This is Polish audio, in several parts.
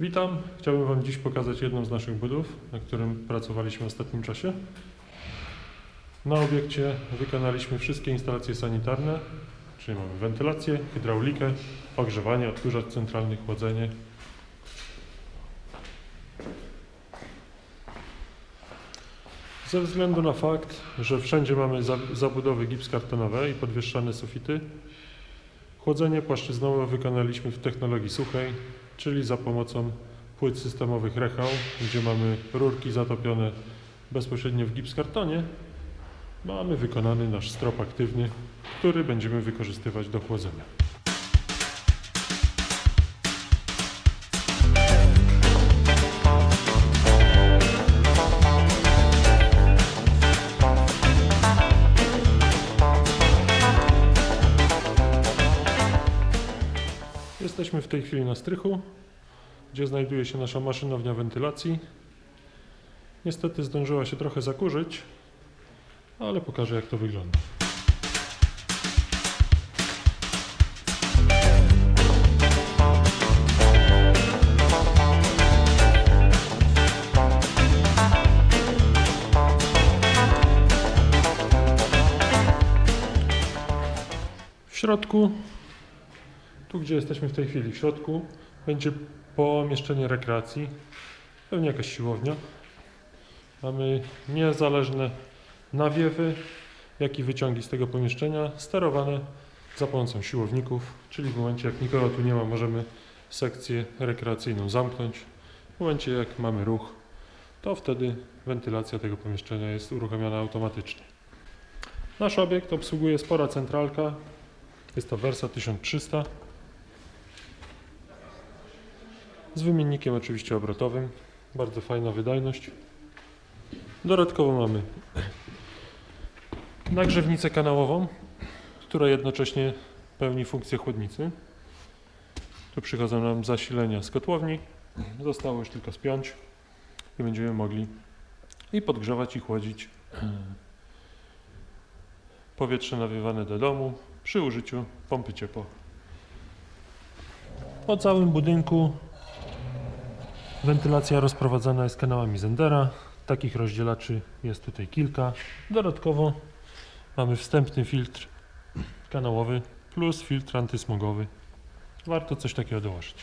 Witam. Chciałbym Wam dziś pokazać jedną z naszych budów, na którym pracowaliśmy w ostatnim czasie. Na obiekcie wykonaliśmy wszystkie instalacje sanitarne, czyli mamy wentylację, hydraulikę, ogrzewanie, odkurzacz centralny, chłodzenie. Ze względu na fakt, że wszędzie mamy za- zabudowy gipskartonowe i podwieszane sufity, chłodzenie płaszczyznowe wykonaliśmy w technologii suchej, czyli za pomocą płyt systemowych Rechał, gdzie mamy rurki zatopione bezpośrednio w gipskartonie, mamy wykonany nasz strop aktywny, który będziemy wykorzystywać do chłodzenia. Jesteśmy w tej chwili na strychu, gdzie znajduje się nasza maszynownia wentylacji. Niestety zdążyła się trochę zakurzyć, ale pokażę jak to wygląda. W środku tu, gdzie jesteśmy w tej chwili, w środku, będzie pomieszczenie rekreacji, pewnie jakaś siłownia. Mamy niezależne nawiewy, jak i wyciągi z tego pomieszczenia, sterowane za pomocą siłowników, czyli w momencie, jak nikogo tu nie ma, możemy sekcję rekreacyjną zamknąć. W momencie, jak mamy ruch, to wtedy wentylacja tego pomieszczenia jest uruchamiana automatycznie. Nasz obiekt obsługuje spora centralka, jest to Versa 1300 z wymiennikiem oczywiście obrotowym. Bardzo fajna wydajność. Dodatkowo mamy nagrzewnicę kanałową, która jednocześnie pełni funkcję chłodnicy. Tu przychodzą nam zasilenia z kotłowni. Zostało już tylko spiąć i będziemy mogli i podgrzewać i chłodzić e, powietrze nawiewane do domu przy użyciu pompy ciepła. Po całym budynku Wentylacja rozprowadzana jest kanałami Zendera. Takich rozdzielaczy jest tutaj kilka. Dodatkowo mamy wstępny filtr kanałowy plus filtr antysmogowy. Warto coś takiego dołożyć.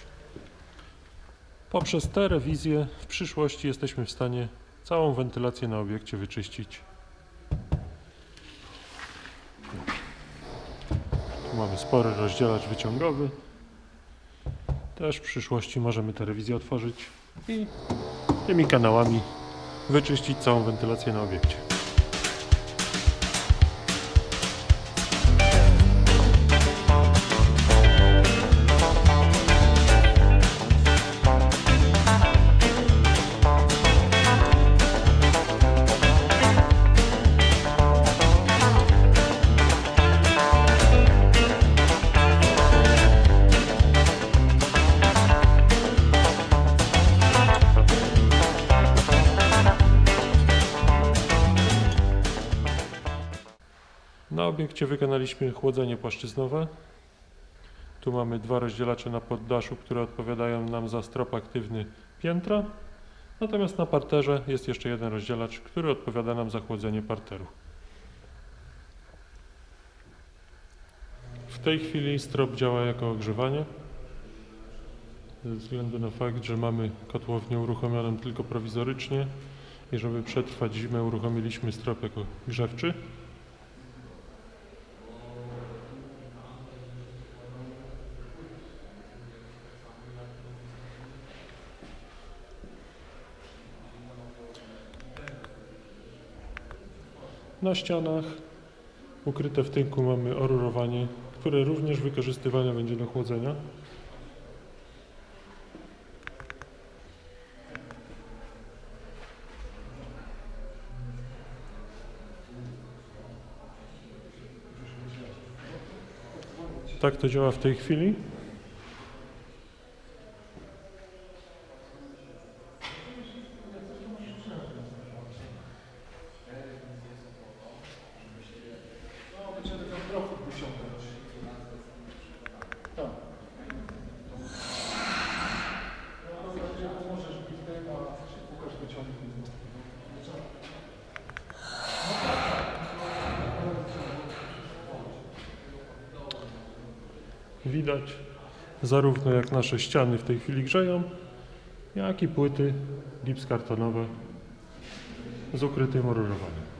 Poprzez te rewizje w przyszłości jesteśmy w stanie całą wentylację na obiekcie wyczyścić. Tu mamy spory rozdzielacz wyciągowy. Też w przyszłości możemy te rewizje otworzyć i tymi kanałami wyczyścić całą wentylację na obiekcie. Obiekcie wykonaliśmy chłodzenie płaszczyznowe. Tu mamy dwa rozdzielacze na poddaszu, które odpowiadają nam za strop aktywny piętra. Natomiast na parterze jest jeszcze jeden rozdzielacz, który odpowiada nam za chłodzenie parteru. W tej chwili strop działa jako ogrzewanie. Ze względu na fakt, że mamy kotłownię uruchomioną tylko prowizorycznie i żeby przetrwać zimę uruchomiliśmy strop jako grzewczy. Na ścianach ukryte w tynku mamy orurowanie, które również wykorzystywane będzie do chłodzenia. Tak to działa w tej chwili. Widać zarówno jak nasze ściany w tej chwili grzeją, jak i płyty gips kartonowe z ukrytym oróżowaniem.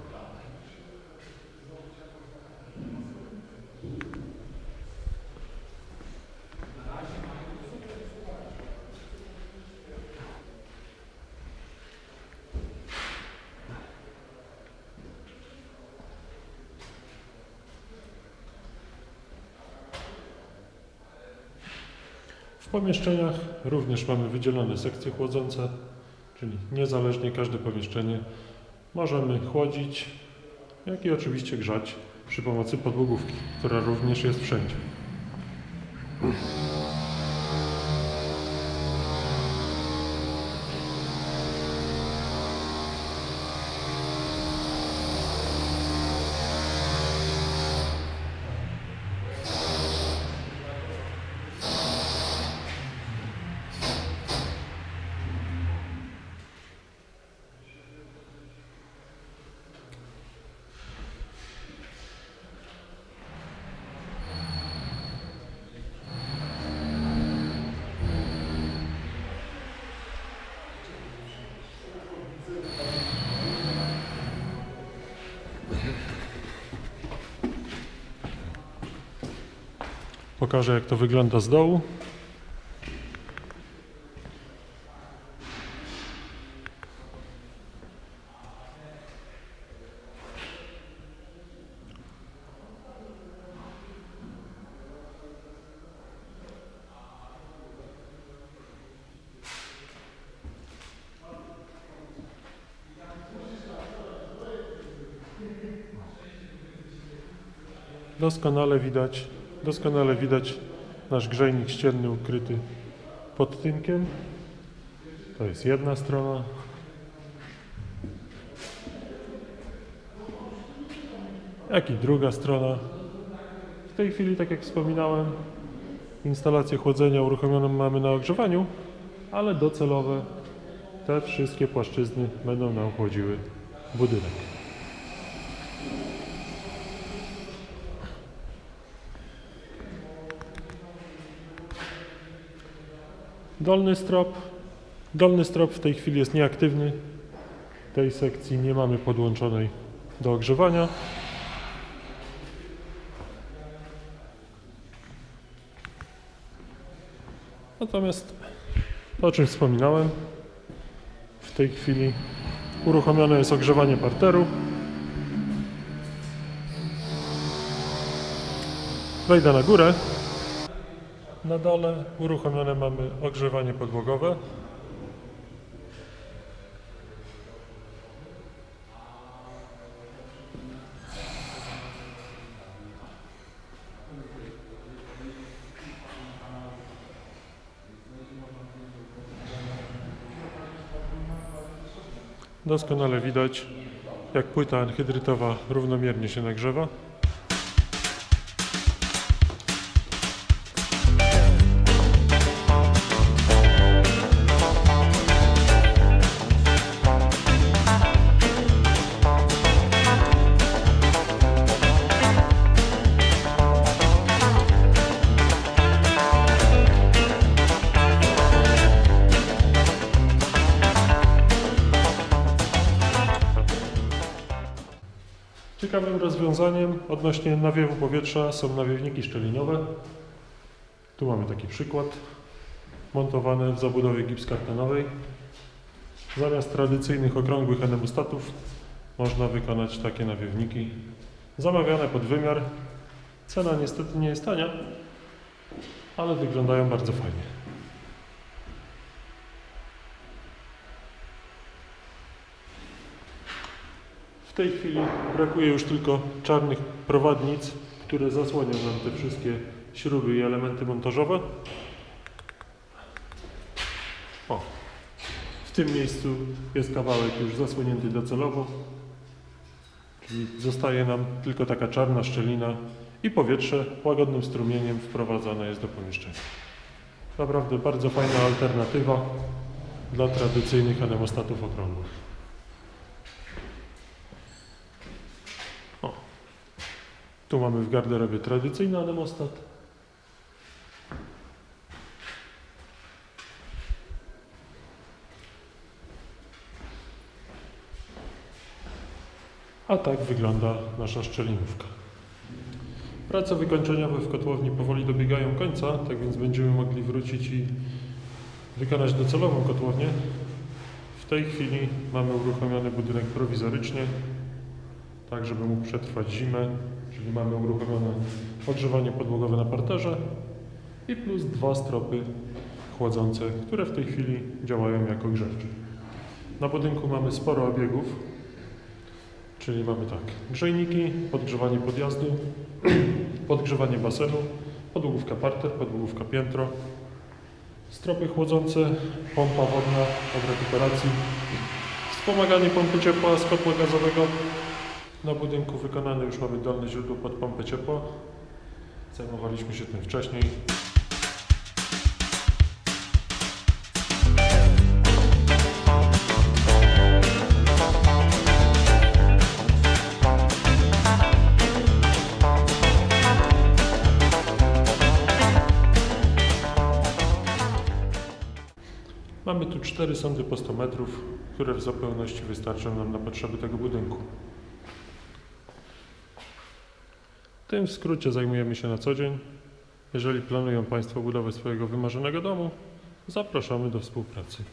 Pomieszczeniach również mamy wydzielone sekcje chłodzące, czyli niezależnie każde pomieszczenie możemy chłodzić, jak i oczywiście grzać przy pomocy podłogówki, która również jest wszędzie. Pokażę jak to wygląda z dołu. Doskonale widać, doskonale widać nasz grzejnik ścienny ukryty pod tynkiem. To jest jedna strona. Jak i druga strona. W tej chwili, tak jak wspominałem, instalację chłodzenia uruchomioną mamy na ogrzewaniu, ale docelowe te wszystkie płaszczyzny będą nam chłodziły budynek. Dolny strop. Dolny strop w tej chwili jest nieaktywny. Tej sekcji nie mamy podłączonej do ogrzewania. Natomiast to, o czym wspominałem, w tej chwili uruchomione jest ogrzewanie parteru. Wejdę na górę. Na dole uruchomione mamy ogrzewanie podłogowe. Doskonale widać, jak płyta anhydrytowa równomiernie się nagrzewa. Ciekawym rozwiązaniem odnośnie nawiewu powietrza są nawiewniki szczeliniowe. Tu mamy taki przykład, montowane w zabudowie gipskartonowej. Zamiast tradycyjnych okrągłych anemostatów można wykonać takie nawiewniki zamawiane pod wymiar. Cena niestety nie jest tania, ale wyglądają bardzo fajnie. W tej chwili brakuje już tylko czarnych prowadnic, które zasłonią nam te wszystkie śruby i elementy montażowe. O, w tym miejscu jest kawałek już zasłonięty docelowo, czyli zostaje nam tylko taka czarna szczelina i powietrze łagodnym strumieniem wprowadzane jest do pomieszczenia. Naprawdę bardzo fajna alternatywa dla tradycyjnych anemostatów okrągłych. Tu mamy w garderobie tradycyjny anemostat. A tak wygląda nasza szczelinówka. Prace wykończeniowe w kotłowni powoli dobiegają końca, tak więc będziemy mogli wrócić i wykonać docelową kotłownię. W tej chwili mamy uruchomiony budynek prowizorycznie, tak żeby mógł przetrwać zimę, czyli mamy uruchomione ogrzewanie podłogowe na parterze i plus dwa stropy chłodzące, które w tej chwili działają jako grzewcze. Na budynku mamy sporo obiegów, czyli mamy tak, grzejniki, podgrzewanie podjazdu, podgrzewanie basenu, podłogówka parter, podłogówka piętro, stropy chłodzące, pompa wodna od rekuperacji, wspomaganie pompy ciepła z kotła gazowego. Na budynku wykonane już mamy dolne źródło pod pompę ciepła. Zajmowaliśmy się tym wcześniej. Mamy tu cztery sądy po 100 metrów, które w zupełności wystarczą nam na potrzeby tego budynku. Tym w skrócie zajmujemy się na co dzień. Jeżeli planują Państwo budowę swojego wymarzonego domu, zapraszamy do współpracy.